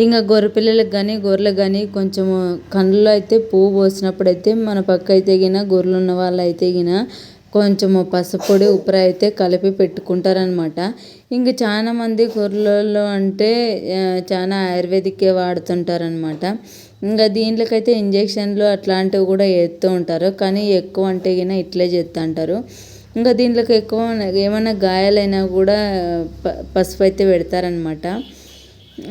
ఇంకా గొర్రె పిల్లలకు కానీ గొర్రెలకు కానీ కొంచెం కళ్ళలో అయితే పువ్వు పోసినప్పుడు అయితే మన పక్క అయితే గిన గొర్రెలు ఉన్న వాళ్ళు అయితే గిన కొంచెము పసుపొడి పొడి అయితే కలిపి పెట్టుకుంటారనమాట ఇంక చాలా మంది గొర్రెలలో అంటే చాలా ఆయుర్వేదిక్కే వాడుతుంటారనమాట ఇంకా దీంట్లోకైతే ఇంజెక్షన్లు అట్లాంటివి కూడా వేస్తూ ఉంటారు. కానీ ఎక్కువ అంటే గిన ఇట్లే చేస్తూ ఉంటారు ఇంకా దీంట్లోకి ఎక్కువ ఏమైనా గాయాలైనా కూడా ప పసుపు అయితే పెడతారనమాట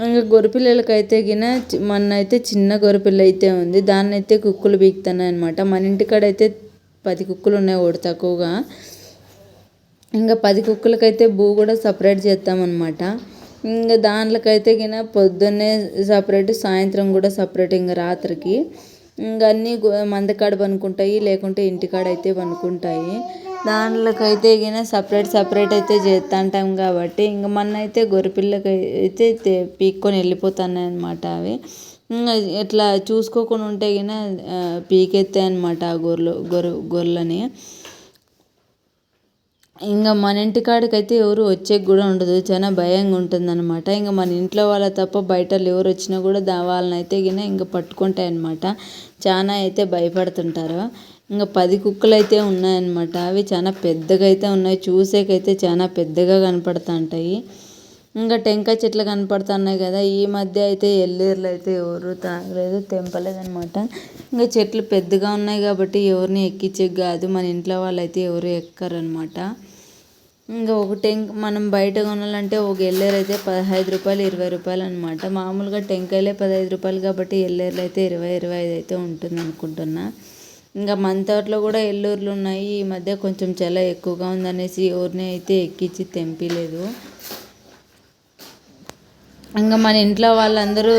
ఇంకా గొర్రెపిల్లలకి అయితే గిన మొన్న అయితే చిన్న గొర్రెపిల్ల అయితే ఉంది. దాన్ని అయితే కుక్కలు బీకుతున్నాయి అనమాట మన ఇంటికాడ అయితే పది కుక్కలు ఉన్నాయి ఒకటి తక్కువగా. ఇంకా పది కుక్కలకైతే భూ కూడా సపరేట్ చేస్తామన్నమాట ఇంకా దాంట్లోకైతే గిన పొద్దున్నే సపరేట్ సాయంత్రం కూడా సపరేట్ ఇంకా రాత్రికి. ఇంకా అన్నీ మందకాడ పనుకుంటాయి లేకుంటే ఇంటికాడ అయితే పనుకుంటాయి. దాంట్లోకైతే గిన సపరేట్ సపరేట్ అయితే చేస్తుంటాం కాబట్టి ఇంక మొన్న అయితే గొర్రెపిల్లకి అయితే పీక్కొని వెళ్ళిపోతున్నాయి అనమాట అవి. ఇంకా ఇట్లా చూసుకోకుండా ఉంటే గిన పీకెత్తాయి అనమాట ఆ గొర్రెలు గొర్రె గొర్రెలని. ఇంకా మన ఇంటి కాడికైతే ఎవరు వచ్చేకి కూడా ఉండదు. చాలా భయంగా ఉంటుంది అనమాట ఇంకా మన ఇంట్లో వాళ్ళ తప్ప బయట ఎవరు వచ్చినా కూడా దా వాళ్ళని అయితే గిన ఇంకా పట్టుకుంటాయి అనమాట చాలా అయితే భయపడుతుంటారు. ఇంకా పది కుక్కలు అయితే ఉన్నాయన్నమాట. అవి చాలా పెద్దగా అయితే ఉన్నాయి. చూసేకైతే చాలా పెద్దగా కనపడుతూ ఉంటాయి ఇంకా టెంకాయ చెట్లు కనపడుతున్నాయి కదా. ఈ మధ్య అయితే ఎల్లీర్లు అయితే ఎవరు తాగలేదు తెంపలేదనమాట ఇంకా చెట్లు పెద్దగా ఉన్నాయి కాబట్టి ఎవరిని ఎక్కించే కాదు. మన ఇంట్లో వాళ్ళు అయితే ఎవరు ఎక్కరనమాట ఇంకా ఒక టెంక్ మనం బయట కొనాలంటే ఒక ఎల్లేరు అయితే పదహైదు రూపాయలు ఇరవై రూపాయలు అనమాట మామూలుగా టెంకాయలే పదహైదు రూపాయలు కాబట్టి ఎల్లేరులు అయితే ఇరవై ఇరవై ఐదు అయితే ఉంటుంది అనుకుంటున్నా ఇంకా మన తోటలో కూడా ఎల్లూరులు ఉన్నాయి. ఈ మధ్య కొంచెం చాలా ఎక్కువగా ఉందనేసి ఎవరిని అయితే ఎక్కించి తెంపిలేదు. ఇంకా మన ఇంట్లో వాళ్ళందరూ